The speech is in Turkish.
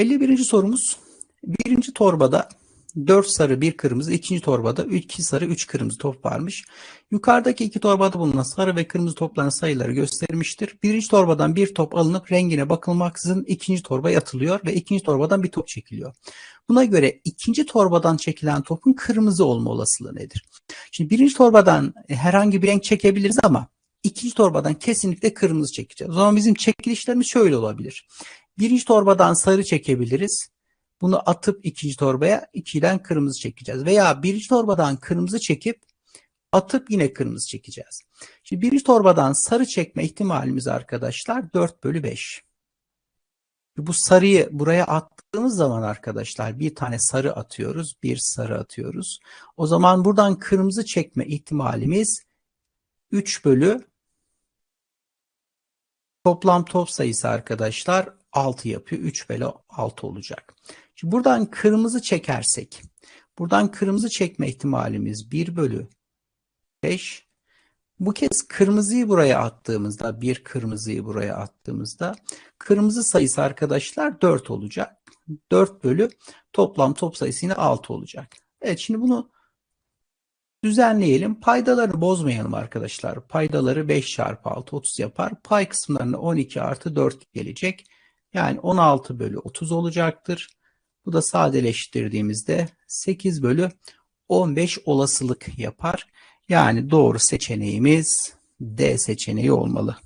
51. sorumuz. Birinci torbada 4 sarı 1 kırmızı, ikinci torbada 2 sarı 3 kırmızı top varmış. Yukarıdaki iki torbada bulunan sarı ve kırmızı topların sayıları göstermiştir. Birinci torbadan bir top alınıp rengine bakılmaksızın ikinci torbaya atılıyor ve ikinci torbadan bir top çekiliyor. Buna göre ikinci torbadan çekilen topun kırmızı olma olasılığı nedir? Şimdi birinci torbadan herhangi bir renk çekebiliriz ama ikinci torbadan kesinlikle kırmızı çekeceğiz. O zaman bizim çekilişlerimiz şöyle olabilir. Birinci torbadan sarı çekebiliriz. Bunu atıp ikinci torbaya ikiden kırmızı çekeceğiz. Veya birinci torbadan kırmızı çekip atıp yine kırmızı çekeceğiz. Şimdi birinci torbadan sarı çekme ihtimalimiz arkadaşlar 4 bölü 5. Bu sarıyı buraya attığımız zaman arkadaşlar bir tane sarı atıyoruz. Bir sarı atıyoruz. O zaman buradan kırmızı çekme ihtimalimiz 3 bölü toplam top sayısı arkadaşlar 6 yapıyor. 3 bölü 6 olacak. Şimdi buradan kırmızı çekersek buradan kırmızı çekme ihtimalimiz 1 bölü 5. Bu kez kırmızıyı buraya attığımızda bir kırmızıyı buraya attığımızda kırmızı sayısı arkadaşlar 4 olacak. 4 bölü toplam top sayısı yine 6 olacak. Evet şimdi bunu düzenleyelim. Paydalarını bozmayalım arkadaşlar. Paydaları 5 çarpı 6 30 yapar. Pay kısımlarına 12 artı 4 gelecek. Yani 16 bölü 30 olacaktır. Bu da sadeleştirdiğimizde 8 bölü 15 olasılık yapar. Yani doğru seçeneğimiz D seçeneği olmalı.